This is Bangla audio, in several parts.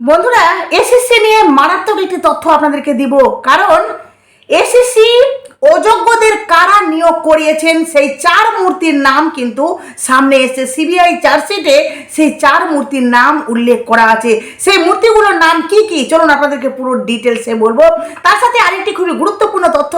বন্ধুরা এসএসসি নিয়ে মারাত্মক একটি তথ্য আপনাদেরকে দিব। কারণ এসএসসি অযোগ্যদের কারা নিয়োগ করিয়েছেন? সেই চার মূর্তির নাম কিন্তু সামনে এসে সিবিআই চার্জশিটে সেই চার মূর্তির নাম উল্লেখ করা আছে। সেই মূর্তিগুলোর নাম কি কি? চলুন আপনাদেরকে পুরো ডিটেলসে বলব। তার সাথে আরেকটি খুবই গুরুত্বপূর্ণ তথ্য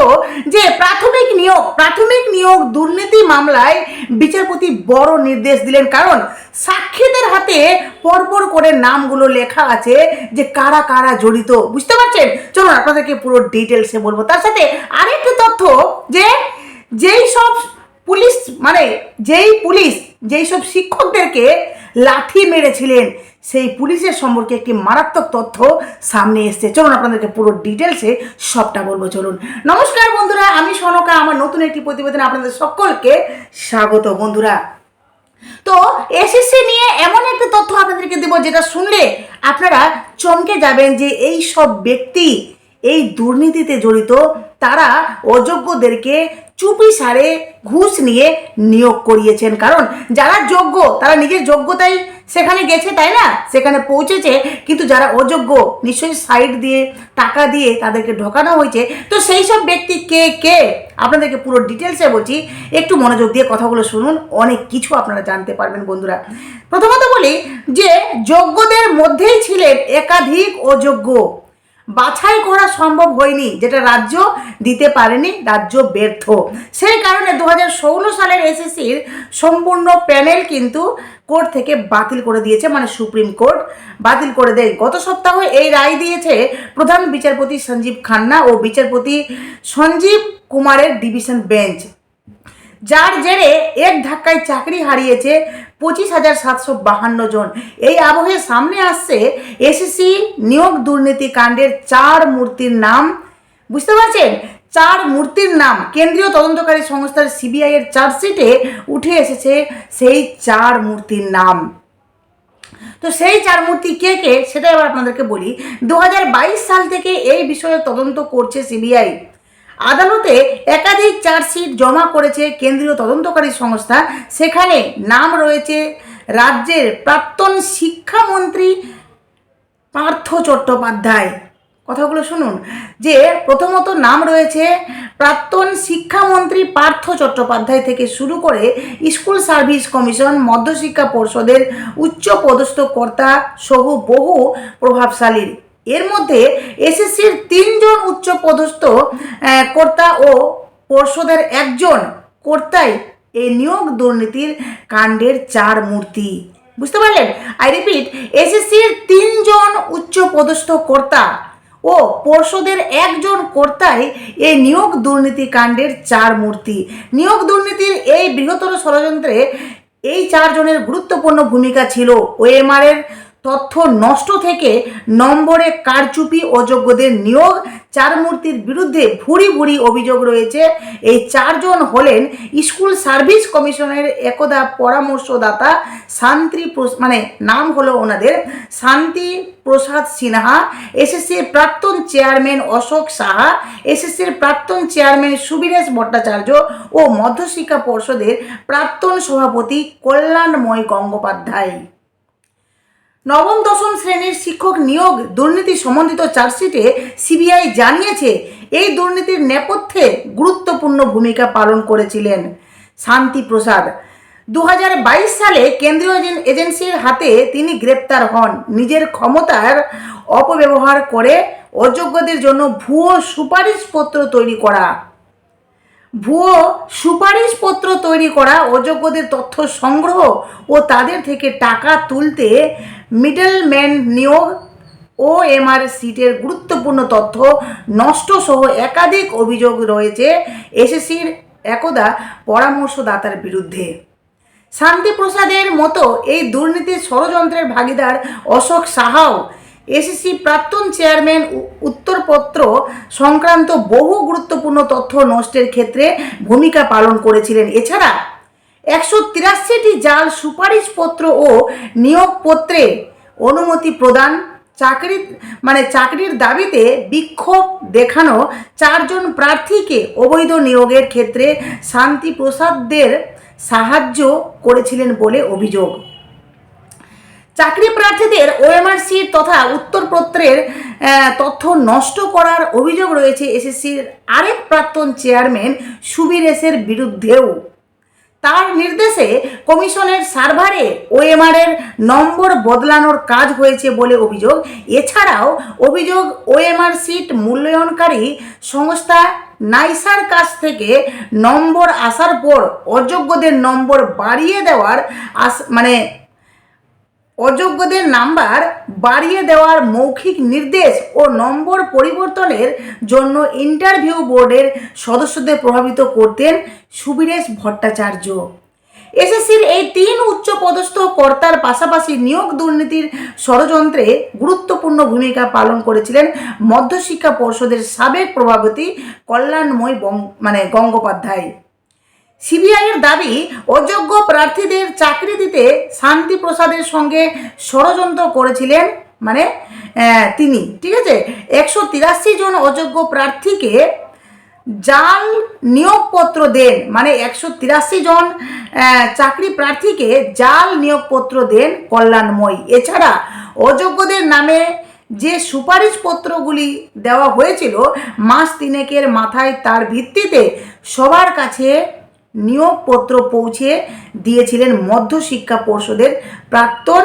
যে প্রাথমিক নিয়োগ প্রাথমিক নিয়োগ দুর্নীতি মামলায় বিচারপতি বড় নির্দেশ দিলেন। কারণ সাক্ষীদের হাতে পরপর করে নামগুলো লেখা আছে যে কারা কারা জড়িত। বুঝতে পারছেন? চলুন আপনাদেরকে পুরো ডিটেলসে বলব। তার সাথে আরেকটি তথ্য যে যেই সব পুলিশ মানে যেই পুলিশ, যেই সব শিক্ষকদেরকে লাঠি মেরেছিলেন, সেই পুলিশের সম্পর্কে একটি মারাত্মক তথ্য সামনে এসছে। চলুন আপনাদেরকে পুরো ডিটেলসে সবটা বলব, চলুন। নমস্কার বন্ধুরা, আমি সনকা, আমার নতুন একটি প্রতিবেদনে আপনাদের সকলকে স্বাগত বন্ধুরা। তো এসএসসি নিয়ে এমন একটা তথ্য আপনাদেরকে দেবো, যেটা শুনলে আপনারা চমকে যাবেন যে এই সব ব্যক্তি এই দুর্নীতিতে জড়িত, তারা অযোগ্যদেরকে চুপি সারে ঘুষ নিয়ে নিয়োগ করিয়েছেন। কারণ যারা যোগ্য, তারা নিজের যোগ্যতাই সেখানে গেছে, তাই না? সেখানে পৌঁছেছে, কিন্তু যারা অযোগ্য, নিশ্চয়ই সাইড দিয়ে, টাকা দিয়ে তাদেরকে ঢোকানো হয়েছে। তো সেই সব ব্যক্তি কে কে? আপনাদেরকে পুরো ডিটেলসে বলছি। একটু মনোযোগ দিয়ে কথাগুলো শুনুন, অনেক কিছু আপনারা জানতে পারবেন বন্ধুরা। প্রথমত বলি যে, যোগ্যদের মধ্যেই ছিলেন একাধিক অযোগ্য। বাছাই করা সম্ভব হয়নি, যেটা রাজ্য দিতে পারেনি, রাজ্য ব্যর্থ। সেই কারণে দু হাজার ষোলো সালের এসএসসির সম্পূর্ণ প্যানেল কিন্তু কোর্ট থেকে বাতিল করে দিয়েছে মানে সুপ্রিম কোর্ট বাতিল করে দেয় গত সপ্তাহে এই রায় দিয়েছে প্রধান বিচারপতি সঞ্জীব খান্না ও বিচারপতি সঞ্জীব কুমারের ডিভিশন বেঞ্চ। যার জেরে এক ধাক্কায় চাকরি হারিয়েছে পঁচিশ হাজার সাতশো বাহান্ন জন। এই আবহে সামনে আসছে এসএসসি নিয়োগ দুর্নীতি কাণ্ডের চার মূর্তির নাম। বুঝতে পারছেন? চার মূর্তির নাম। কেন্দ্রীয় তদন্তকারী সংস্থার সিবিআই এর চার্জশিটে উঠে এসেছে সেই চার মূর্তির নাম। তো সেই চার মূর্তি কে কে? সেটা এবার আপনাদেরকে বলি। দু হাজার বাইশ সাল থেকে এই বিষয়ে তদন্ত করছে সিবিআই। আদালতে একাধিক চার্জশিট জমা করেছে কেন্দ্রীয় তদন্তকারী সংস্থা। সেখানে নাম রয়েছে রাজ্যের প্রাক্তন শিক্ষামন্ত্রী পার্থ চট্টোপাধ্যায়। কথাগুলো শুনুন। যে প্রথমত নাম রয়েছে প্রাক্তন শিক্ষামন্ত্রী পার্থ চট্টোপাধ্যায় থেকে শুরু করে স্কুল সার্ভিস কমিশন, মধ্যশিক্ষা পর্ষদের উচ্চ পদস্থ কর্তা সহ বহু প্রভাবশালীর। এর মধ্যে এসএসসির তিনজন উচ্চ পদস্থ কর্তা ও পর্ষদের একজন কর্তাই এই নিয়োগ দুর্নীতির কাণ্ডের চার মূর্তি। বুঝতে পারলেন? আই রিপিট এসএসসির তিনজন উচ্চ পদস্থ কর্তা ও পর্ষদের একজন কর্তাই এই নিয়োগ দুর্নীতি কাণ্ডের চার মূর্তি। নিয়োগ দুর্নীতির এই বৃহত্তর ষড়যন্ত্রে এই চারজনের গুরুত্বপূর্ণ ভূমিকা ছিল। ওএমআর এর তথ্য নষ্ট থেকে নম্বরে কারচুপি অযোগ্যদের নিয়োগ, চার মূর্তির বিরুদ্ধে ভুরি ভুরি অভিযোগ রয়েছে। এই চারজন হলেন স্কুল সার্ভিস কমিশনের একদা পরামর্শদাতা শান্তি মানে নাম হলো ওনাদের, শান্তি প্রসাদ সিনহা এসএসসির প্রাক্তন চেয়ারম্যান অশোক সাহা এসএসসির প্রাক্তন চেয়ারম্যান সুবীরেশ ভট্টাচার্য ও মধ্যশিক্ষা পর্ষদের প্রাক্তন সভাপতি কল্যাণময় গঙ্গোপাধ্যায়। নবম, দশম শ্রেণির শিক্ষক নিয়োগ দুর্নীতি সম্বন্ধিত চার্জশিটে সিবিআই জানিয়েছে, এই দুর্নীতির নেপথ্যে গুরুত্বপূর্ণ ভূমিকা পালন করেছিলেন শান্তি প্রসাদ। দু হাজার বাইশ সালে কেন্দ্রীয় এজেন- এজেন্সির হাতে তিনি গ্রেপ্তার হন। নিজের ক্ষমতার অপব্যবহার করে অযোগ্যদের জন্য ভুয়ো সুপারিশপত্র তৈরি করা। ভুয়ো সুপারিশপত্র তৈরি করা, অযোগ্যদের তথ্য সংগ্রহ ও তাদের থেকে টাকা তুলতে মিডলম্যান নিয়োগ ও এমআর সিটের গুরুত্বপূর্ণ তথ্য নষ্ট সহ একাধিক অভিযোগ রয়েছে এসএসসির একদা পরামর্শদাতার বিরুদ্ধে। শান্তিপ্রসাদের মতো এই দুর্নীতির ষড়যন্ত্রের ভাগিদার অশোক সাহাও, এসএসসি প্রাক্তন চেয়ারম্যান উত্তরপত্র সংক্রান্ত বহু গুরুত্বপূর্ণ তথ্য নষ্টের ক্ষেত্রে ভূমিকা পালন করেছিলেন। এছাড়া একশো তিরাশিটি জাল সুপারিশপত্র ও নিয়োগপত্রে অনুমতি প্রদান। চাকরি মানে চাকরির দাবিতে বিক্ষোভ দেখানো চারজন প্রার্থীকে অবৈধ নিয়োগের ক্ষেত্রে শান্তি প্রসাদদের সাহায্য করেছিলেন বলে অভিযোগ। চাকরি প্রার্থীদের ওএমআরসি তথা উত্তরপত্রের তথ্য নষ্ট করার অভিযোগ রয়েছে এসএসসির আরেক প্রাক্তন চেয়ারম্যান সুবীর এসের বিরুদ্ধেও। তার নির্দেশে কমিশনের সার্ভারে ওএমআর এর নম্বর বদলানোর কাজ হয়েছে বলে অভিযোগ। এছাড়াও অভিযোগ ওএমআর সিট মূল্যায়নকারী সংস্থা নাইসার কাছ থেকে নম্বর আসার পর অযোগ্যদের নম্বর বাড়িয়ে দেওয়ার আস মানে অযোগ্যদের নাম্বার বাড়িয়ে দেওয়ার মৌখিক নির্দেশ ও নম্বর পরিবর্তনের জন্য ইন্টারভিউ বোর্ডের সদস্যদের প্রভাবিত করতেন সুবীরেশ ভট্টাচার্য। এসএসসির এই তিন উচ্চ পদস্থ কর্তার পাশাপাশি নিয়োগ দুর্নীতির ষড়যন্ত্রে গুরুত্বপূর্ণ ভূমিকা পালন করেছিলেন মধ্যশিক্ষা পর্ষদের সাবেক প্রভাবতী কল্যাণময় মানে গঙ্গোপাধ্যায়। সিবিআইয়ের দাবি, অযোগ্য প্রার্থীদের চাকরি দিতে শান্তি প্রসাদের সঙ্গে ষড়যন্ত্র করেছিলেন মানে তিনি, ঠিক আছে? একশো তিরাশি জন অযোগ্য প্রার্থীকে জাল নিয়োগপত্র দেন মানে একশো তিরাশি জন চাকরি প্রার্থীকে জাল নিয়োগপত্র দেন কল্যাণময়। এছাড়া অযোগ্যদের নামে যে সুপারিশপত্রগুলি দেওয়া হয়েছিল, মাস তিনেকের মাথায় তার ভিত্তিতে সবার কাছে নিয়োগপত্র পৌঁছে দিয়েছিলেন মধ্যশিক্ষা পর্ষদের প্রাক্তন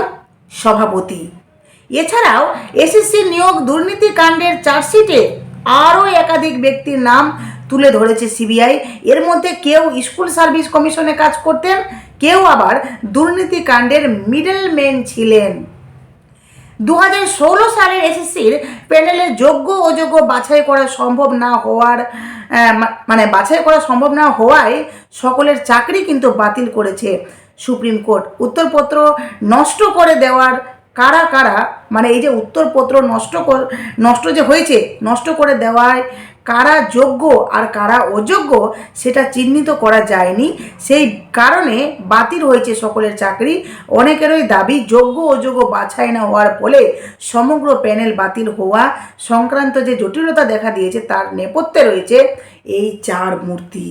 সভাপতি। এছাড়াও এসএসসি নিয়োগ দুর্নীতি কাণ্ডের চার্জশিটে আরও একাধিক ব্যক্তির নাম তুলে ধরেছে সিবিআই। এর মধ্যে কেউ স্কুল সার্ভিস কমিশনে কাজ করতেন, কেউ আবার দুর্নীতি কাণ্ডের মিডলম্যান ছিলেন। দু হাজার ষোলো সালের এসএসসির প্যানেলে যোগ্য অযোগ্য বাছাই করা সম্ভব না হওয়ার মানে বাছাই করা সম্ভব না হওয়ায় সকলের চাকরি কিন্তু বাতিল করেছে সুপ্রিম কোর্ট। উত্তরপত্র নষ্ট করে দেওয়ার কারা কারা মানে এই যে উত্তরপত্র নষ্ট নষ্ট যে হয়েছে, নষ্ট করে দেওয়ায় কারা যোগ্য আর কারা অযোগ্য সেটা চিহ্নিত করা যায়নি। সেই কারণে বাতিল হয়েছে সকলের চাকরি। অনেকেরই দাবি, যোগ্য অযোগ্য বাছাই না হওয়ার ফলে সমগ্র প্যানেল বাতিল হওয়া সংক্রান্ত যে জটিলতা দেখা দিয়েছে, তার নেপথ্যে রয়েছে এই চার মূর্তি।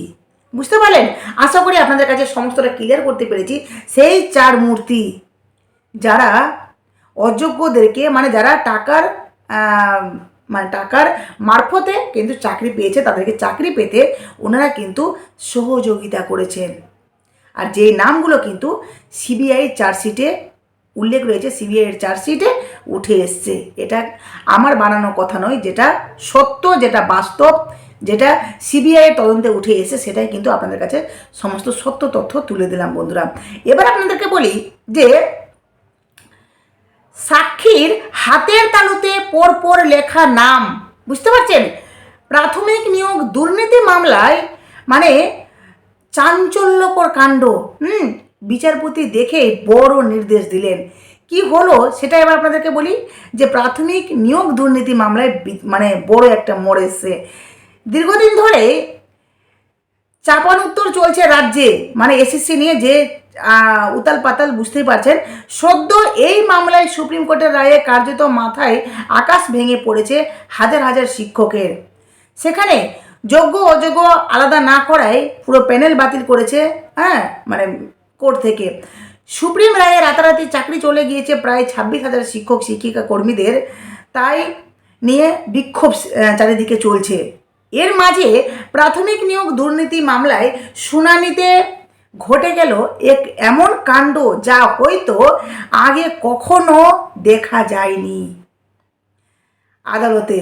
বুঝতে পারলেন? আশা করি আপনাদের কাছে সমস্তটা ক্লিয়ার করতে পেরেছি। সেই চার মূর্তি যারা অযোগ্যদেরকে মানে যারা টাকার মানে টাকার মারফতে কিন্তু চাকরি পেয়েছে, তাদেরকে চাকরি পেতে ওনারা কিন্তু সহযোগিতা করেছেন। আর যে নামগুলো কিন্তু সিবিআই চার্জশিটে উল্লেখ রয়েছে সিবিআইয়ের চার্জশিটে উঠে এসছে। এটা আমার বানানো কথা নয়, যেটা সত্য, যেটা বাস্তব, যেটা সিবিআইয়ের তদন্তে উঠে এসে সেটাই কিন্তু আপনাদের কাছে সমস্ত সত্য তথ্য তুলে দিলাম বন্ধুরা। এবার আপনাদেরকে বলি যে হাতের তালুতে পরপর লেখা নাম। বুঝতে পারছেন? প্রাথমিক নিয়োগ দুর্নীতি মামলায় মানে চাঞ্চল্যকর কাণ্ড, হুম? বিচারপতি দেখে বড় নির্দেশ দিলেন। কি হলো সেটা এবার আপনাদেরকে বলি, যে প্রাথমিক নিয়োগ দুর্নীতি মামলায় মানে বড় একটা মোড় এসছে। দীর্ঘদিন ধরে চাপান উত্তর চলছে রাজ্যে মানে এসএসসি নিয়ে যে উতাল পাতাল বুঝতেই পারছেন। সদ্য এই মামলায় সুপ্রিম কোর্টের রায়ে কার্যত মাথায় আকাশ ভেঙে পড়েছে হাজার হাজার শিক্ষকের। সেখানে যোগ্য অযোগ্য আলাদা না করায় পুরো প্যানেল বাতিল করেছে হ্যাঁ মানে কোর্ট থেকে। সুপ্রিম রায়ে রাতারাতি চাকরি চলে গিয়েছে প্রায় ছাব্বিশ হাজার শিক্ষক, শিক্ষিকা কর্মীদের। তাই নিয়ে বিক্ষোভ চারিদিকে চলছে। এর মাঝে প্রাথমিক নিয়োগ দুর্নীতি মামলায় শুনানিতে ঘটে গেল এক এমন কাণ্ড যা হয়তো আগে কখনো দেখা যায়নি। আদালতে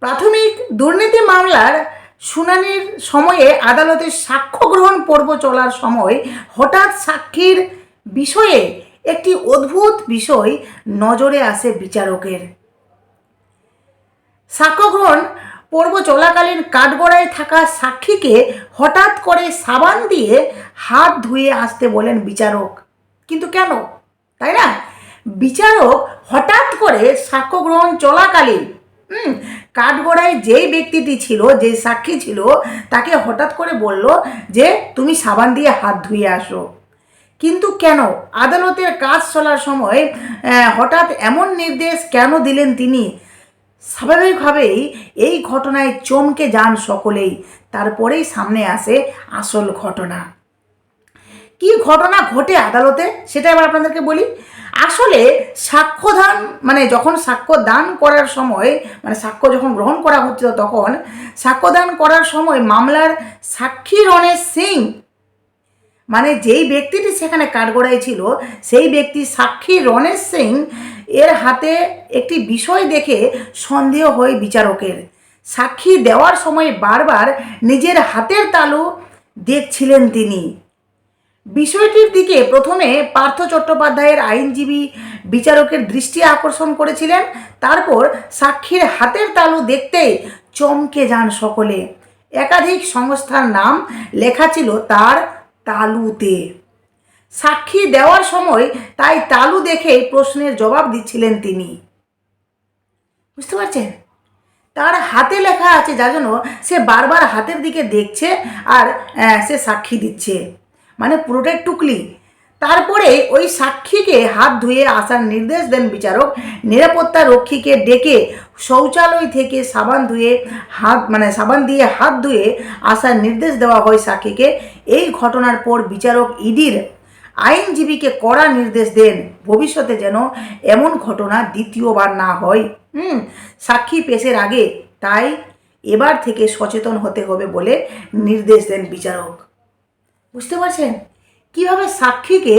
প্রাথমিক দুর্নীতি মামলার শুনানির সময়ে আদালতের সাক্ষ্য গ্রহণ পর্ব চলার সময় হঠাৎ সাক্ষীর বিষয়ে একটি অদ্ভুত বিষয় নজরে আসে বিচারকের। সাক্ষ্যগ্রহণ পর্ব চলাকালীন কাঠগড়ায় থাকা সাক্ষীকে হঠাৎ করে সাবান দিয়ে হাত ধুয়ে আসতে বলেন বিচারক। কিন্তু কেন? তাই না? বিচারক হঠাৎ করে সাক্ষ্যগ্রহণ চলাকালীন, হুম, কাঠগড়ায় যেই ব্যক্তিটি ছিল, যে সাক্ষী ছিল, তাকে হঠাৎ করে বলল যে তুমি সাবান দিয়ে হাত ধুয়ে আসো। কিন্তু কেন? আদালতের কাজ চলার সময় হঠাৎ এমন নির্দেশ কেন দিলেন তিনি? স্বাভাবিকভাবেই এই ঘটনায় চমকে যান সকলেই। তারপরেই সামনে আসে আসল ঘটনা। কি ঘটনা ঘটে আদালতে? সেটা এবার আপনাদেরকে বলি। আসলে সাক্ষ্যদান মানে যখন সাক্ষ্য দান করার সময় মানে সাক্ষ্য যখন গ্রহণ করা হচ্ছিল তখন সাক্ষ্যদান করার সময় মামলার সাক্ষী রণেশ সিং মানে যেই ব্যক্তিটি সেখানে কাঠগড়ায় ছিল, সেই ব্যক্তি সাক্ষী রণেশ সিং এর হাতে একটি বিষয় দেখে সন্দেহ হয় বিচারকের। সাক্ষী দেওয়ার সময় বারবার নিজের হাতের তালু দেখছিলেন তিনি। বিষয়টির দিকে প্রথমে পার্থ চট্টোপাধ্যায়ের আইনজীবী বিচারকের দৃষ্টি আকর্ষণ করেছিলেন, তারপর সাক্ষীর হাতের তালু দেখতেই চমকে যান সকলে। একাধিক সংস্থার নাম লেখা ছিল তার তালুতে। সাক্ষী দেওয়ার সময় তাই তালু দেখে প্রশ্নের জবাব দিচ্ছিলেন তিনি। বুঝতে পারছেন? তার হাতে লেখা আছে যার জন্য সে বারবার হাতের দিকে দেখছে আর সে সাক্ষী দিচ্ছে। মানে পুরোটাই টুকলি। তারপরে ওই সাক্ষীকে হাত ধুয়ে আসার নির্দেশ দেন বিচারক। নিরাপত্তা রক্ষীকে ডেকে শৌচালয় থেকে সাবান ধুয়ে হাত মানে সাবান দিয়ে হাত ধুয়ে আসার নির্দেশ দেওয়া হয় সাক্ষীকে এই ঘটনার পর বিচারক ইডির আইনজীবীকে কড়া নির্দেশ দেন। ভবিষ্যতে যেন এমন ঘটনা দ্বিতীয়বার না হয়। হুম, সাক্ষী পেশের আগে তাই এবার থেকে সচেতন হতে হবে বলে নির্দেশ দেন বিচারক। বুঝতে পারছেন? কীভাবে সাক্ষীকে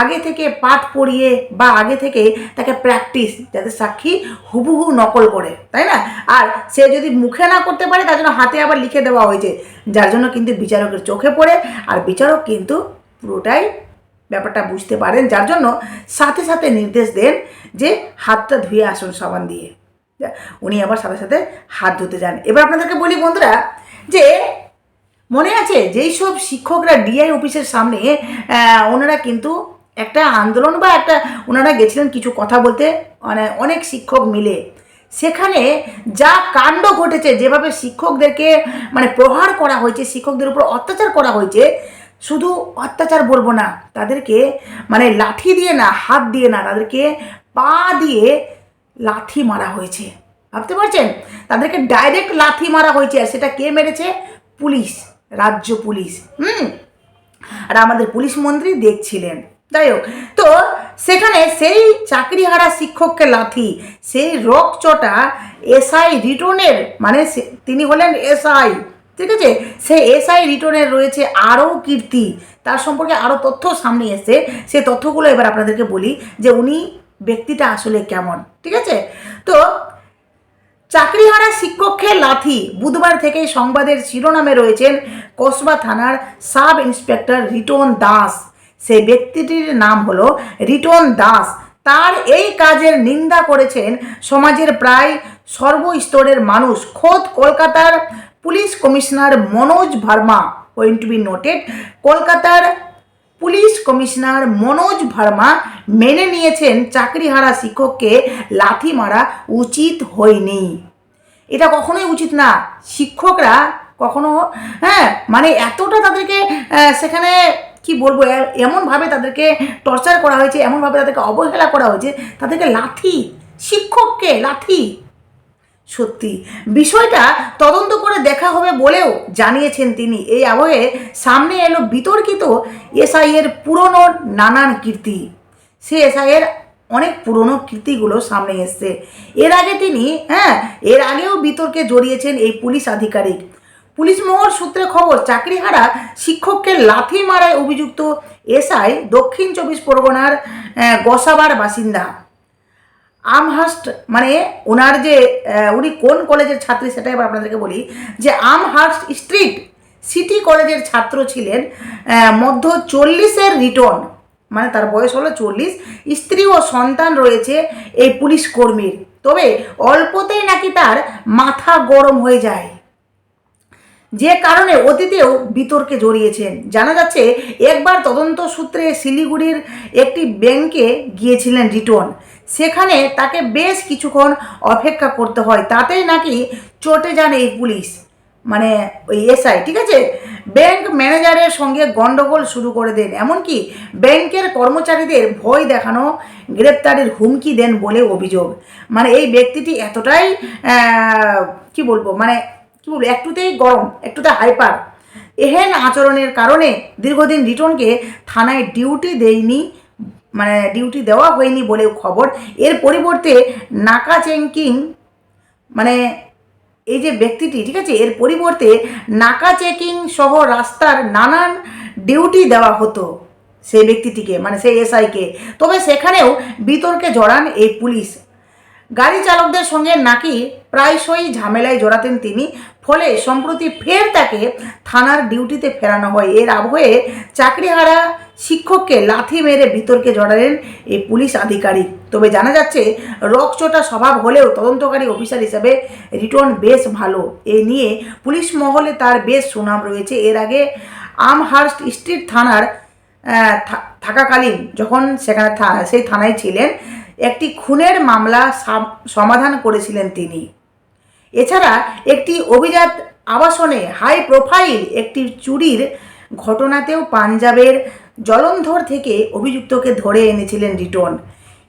আগে থেকে পাঠ পড়িয়ে বা আগে থেকে তাকে প্র্যাকটিস যাতে সাক্ষী হুবহু নকল করে, তাই না? আর সে যদি মুখে না করতে পারে, তার জন্য হাতে আবার লিখে দেওয়া হয়েছে, যার জন্য কিন্তু বিচারকের চোখে পড়ে। আর বিচারক কিন্তু পুরোটাই ব্যাপারটা বুঝতে পারেন, যার জন্য সাথে সাথে নির্দেশ দেন যে হাতটা ধুয়ে আসুন সাবান দিয়ে। উনি আবার সাথে সাথে হাত ধুতে যান। এবার আপনাদেরকে বলি বন্ধুরা যে মনে আছে? যেই সব শিক্ষকরা ডিআই অফিসের সামনে ওনারা কিন্তু একটা আন্দোলন বা একটা, ওনারা গেছিলেন কিছু কথা বলতে মানে অনেক শিক্ষক মিলে। সেখানে যা কাণ্ড ঘটেছে, যেভাবে শিক্ষকদেরকে মানে প্রহার করা হয়েছে, শিক্ষকদের উপর অত্যাচার করা হয়েছে, শুধু অত্যাচার বলব না, তাদেরকে মানে লাঠি দিয়ে না, হাত দিয়ে না, তাদেরকে পা দিয়ে লাঠি মারা হয়েছে। ভাবতে পারছেন? তাদেরকে ডাইরেক্ট লাথি মারা হয়েছে, আর সেটা কে মেরেছে? পুলিশ। রাজ্য পুলিশ, হুম? আর আমাদের পুলিশ মন্ত্রী দেখছিলেন। যাই হোক, তো সেখানে সেই চাকরিহারা শিক্ষককে লাথি, সেই রকচটা এসআই রিটনের মানে সে- তিনি হলেন এসআই, ঠিক আছে? সেই এসআই রিটনের রয়েছে আরও কীর্তি, তার সম্পর্কে আরও তথ্য সামনে এসে সে তথ্যগুলো এবার আপনাদেরকে বলি যে উনি ব্যক্তিটা আসলে কেমন, ঠিক আছে? তো চাকরিহারা শিক্ষককে লাথি। বুধবার থেকে সংবাদের শিরোনামে রয়েছেন কসবা থানার সাব ইন্সপেক্টর রিটন দাস। সেই ব্যক্তিটির নাম হলো রিটন দাস। তার এই কাজের নিন্দা করেছেন সমাজের প্রায় সর্বস্তরের মানুষ। খোদ কলকাতার police commissioner Manoj Verma. Point to be noted, কলকাতার পুলিশ কমিশনার মনোজ ভার্মা মেনে নিয়েছেন চাকরিহারা শিক্ষককে লাথি মারা উচিত হয়নি। এটা কখনোই উচিত না। শিক্ষকরা কখনো হ্যাঁ মানে এতটা তাদেরকে সেখানে কি বলব এমনভাবে তাদেরকে টর্চার করা হয়েছে, এমনভাবে তাদেরকে অবহেলা করা হয়েছে, তাদেরকে লাথি, শিক্ষককে লাথি। সত্যি। বিষয়টা তদন্ত করে দেখা হবে বলেও জানিয়েছেন তিনি। এই আবহে সামনে এলো বিতর্কিত এসআই এর পুরনো নানান কীর্তি। সে এসআই এর অনেক পুরনো কীর্তিগুলো সামনে এসছে। এর আগে তিনি হ্যাঁ এর আগেও বিতর্কে জড়িয়েছেন এই পুলিশ আধিকারিক। পুলিশ মহল সূত্রে খবর, চাকরিহারা শিক্ষককে লাথি মারায় অভিযুক্ত এসআই দক্ষিণ চব্বিশ পরগনার গসাবার বাসিন্দা। আমহার্স্ট মানে ওনার যে উনি কোন কলেজের ছাত্রী সেটাই এবার আপনাদেরকে বলি, যে আমহার্স্ট স্ট্রিট সিটি কলেজের ছাত্র ছিলেন মধ্য চল্লিশের রিটন মানে তার বয়স হলো চল্লিশ, স্ত্রী ও সন্তান রয়েছে এই পুলিশ কর্মীর। তবে অল্পতেই নাকি তার মাথা গরম হয়ে যায়। যে কারণে অতীতেও বিতর্কে জড়িয়েছেন। জানা যাচ্ছে, একবার তদন্ত সূত্রে শিলিগুড়ির একটি ব্যাংকে গিয়েছিলেন রিটন। সেখানে তাকে বেশ কিছুক্ষণ অপেক্ষা করতে হয়। তাতেই নাকি চটে যান এই পুলিশ মানে ওই এসআই, ঠিক আছে? ব্যাংক ম্যানেজারের সঙ্গে গণ্ডগোল শুরু করে দেন। এমনকি ব্যাংকের কর্মচারীদের ভয় দেখানো, গ্রেপ্তারের হুমকি দেন বলে অভিযোগ। মানে এই ব্যক্তিটি এতটাই কি বলব মানে কি বলব, একটুতেই গরম, একটুতে হাইপার। এহেন আচরণের কারণে দীর্ঘদিন রিটনকে থানায় ডিউটি দেয়নি মানে ডিউটি দেওয়া হয়নি বলেও খবর। এর পরিবর্তে নাকা চেকিং মানে এই যে ব্যক্তিটি, ঠিক আছে? এর পরিবর্তে নাকা চেকিং সহ রাস্তার নানান ডিউটি দেওয়া হতো সেই ব্যক্তিটিকে মানে সেই এসআইকে তবে সেখানেও বিতর্কে জড়ান এই পুলিশ। গাড়ি চালকদের সঙ্গে নাকি প্রায়শই ঝামেলায় জড়াতেন তিনি। ফলে সম্প্রতি ফের তাকে থানার ডিউটিতে ফেরানো হয়। এর আবহে চাকরিহারা শিক্ষককে লাথি মেরে বিতর্কে জড়ালেন এই পুলিশ আধিকারিক। তবে জানা যাচ্ছে, রকচোটা স্বভাব হলেও তদন্তকারী অফিসার হিসেবে রিটন বেশ ভালো। এ নিয়ে পুলিশ মহলে তার বেশ সুনাম রয়েছে। এর আগে আমহার্স্ট স্ট্রিট থানার থাকাকালীন যখন সেখানে সেই থানায় ছিলেন, একটি খুনের মামলা সাম- সমাধান করেছিলেন তিনি। এছাড়া একটি অভিজাত আবাসনে হাই প্রোফাইল একটি চুরির ঘটনাতেও পাঞ্জাবের জলন্ধর থেকে অভিযুক্তকে ধরে এনেছিলেন রিটন।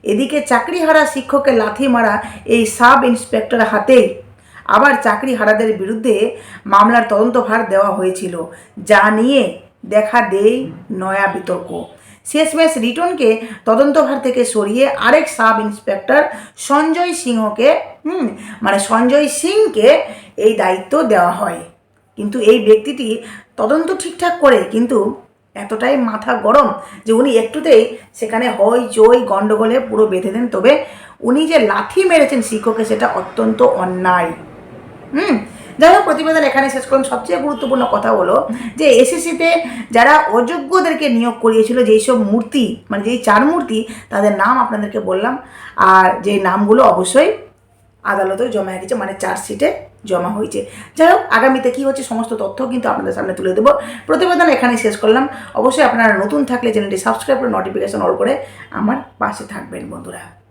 এদিকে চাকরিহারা শিক্ষককে লাথি মারা এই সাব ইন্সপেক্টর হাতেই আবার চাকরিহারাদের বিরুদ্ধে মামলার তদন্তভার দেওয়া হয়েছিল, যা নিয়ে দেখা দেয় নয়া বিতর্ক। শেষমেশ রিটনকে তদন্তভার থেকে সরিয়ে আরেক সাব ইন্সপেক্টর সঞ্জয় সিংহকে, হুম মানে সঞ্জয় সিংকে এই দায়িত্ব দেওয়া হয়। কিন্তু এই ব্যক্তিটি তদন্ত ঠিকঠাক করে, কিন্তু এতটাই মাথা গরম যে উনি একটুতেই সেখানে হই চই গণ্ডগোলে পুরো বেঁধে দেন। তবে উনি যে লাথি মেরেছেন শিক্ষককে, সেটা অত্যন্ত অন্যায়। হুম যাই হোক, প্রতিবেদন এখানে শেষ করলাম। সবচেয়ে গুরুত্বপূর্ণ কথা হলো যে এসএসসিতে যারা অযোগ্যদেরকে নিয়োগ করিয়েছিল, যেই সব মূর্তি মানে যেই চার মূর্তি, তাদের নাম আপনাদেরকে বললাম। আর যে নামগুলো অবশ্যই আদালতেও জমা গেছে মানে চার্জশিটে জমা হয়েছে। যাই হোক, আগামীতে কী হচ্ছে সমস্ত তথ্য কিন্তু আপনাদের সামনে তুলে দেবো। প্রতিবেদন এখানেই শেষ করলাম। অবশ্যই আপনারা নতুন থাকলে চ্যানেলটি সাবস্ক্রাইব করে নোটিফিকেশন অল করে আমার পাশে থাকবেন, বন্ধুরা।